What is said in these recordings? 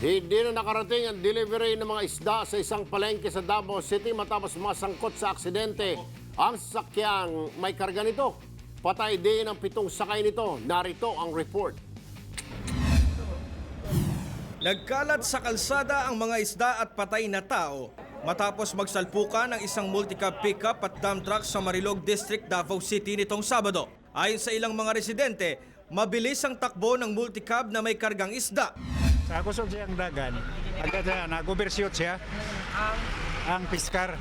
Hindi na nakarating ang delivery ng mga isda sa isang palengke sa Davao City matapos masangkot sa aksidente ang sakyang may karga nito. Patay din ang pitong sakay nito. Narito ang report. Nagkalat sa kalsada ang mga isda at patay na tao matapos magsalpukan ng isang multicab pickup at dump truck sa Marilog District, Davao City nitong Sabado. Ayon sa ilang mga residente, mabilis ang takbo ng multicab na may kargang isda. Sa kusog siyang dagan, agad siya, nag-overshoot siya. Ang piskar,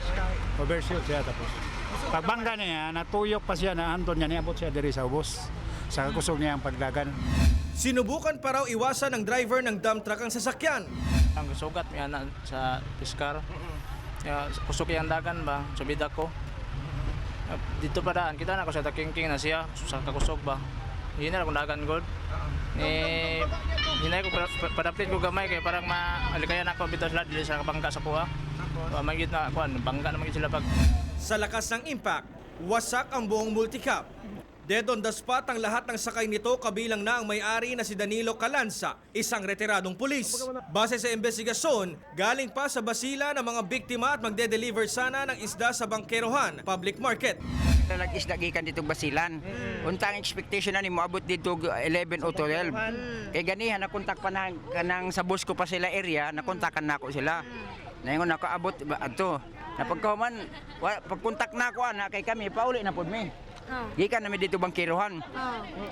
overshoot siya tapos. Pagbangga niya, natuyok pa siya na andon niya, niabot siya diri sa ubos. Sa kusog niya ang pagdagan. Sinubukan pa raw iwasan ng driver ng dump truck ang sasakyan. ang sugat niya na sa piskar. Ya, kusok yung dagan ba, subida ko. Ah, Dito pa daan, kita na ako sa takingking na siya, sa kakusog ba. Yun na akong dagan gold. Eh, hinay ko pa- padaplit ko gamay kay parang maalikaya na ako bitaw sila dili sa bangka sa kuha. Uh, magit na kuan, bangga na magit sila pag Sa lakas ng impact, wasak ang buong multicab. Dead on the spot ang lahat ng sakay nito kabilang na ang may-ari na si Danilo Calanza, isang retiradong pulis. Base sa investigasyon, galing pa sa basila ng mga biktima at magde-deliver sana ng isda sa Bangkerohan, public market. Nag-isda gikan dito basilan. Untang expectation na ni moabot dito 11 o 12. Kay ganihan nakontak pa na kanang sa bus ko pa sila area, nakontakan na ako sila. Naingon ako abot ba ato. Napagkahuman, wa- pagkontak na ako ana kay kami pauli na pud mi. Gikan namin dito bangkirohan.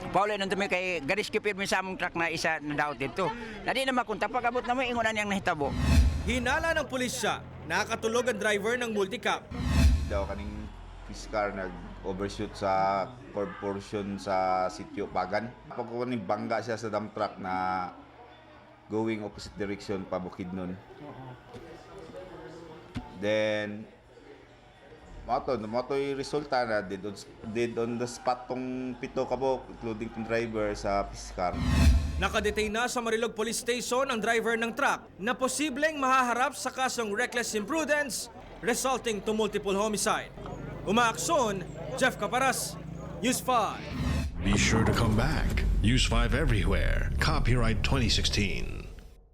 Pauli na mi kay garis kipir mi sa among truck na isa na daot dito. Nadi na makontak pag abot na mo ingon na niyang nahitabo. Hinala ng pulisya, nakatulog ang driver ng multicab. daw kaning fiskar nag-overshoot sa curb portion sa sitio Pagan. Pag ni bangga siya sa dump truck na going opposite direction pa Bukidnon. Then Mato, mato yung resulta na dead on, dead on the spot tong pito kabok, including tong driver sa fiskar. Nakadetain na sa Marilog Police Station ang driver ng truck na posibleng mahaharap sa kasong reckless imprudence resulting to multiple homicide. Umaaksyon, Jeff Caparas, News 5. Be sure to come back. Use 5 everywhere. Copyright 2016.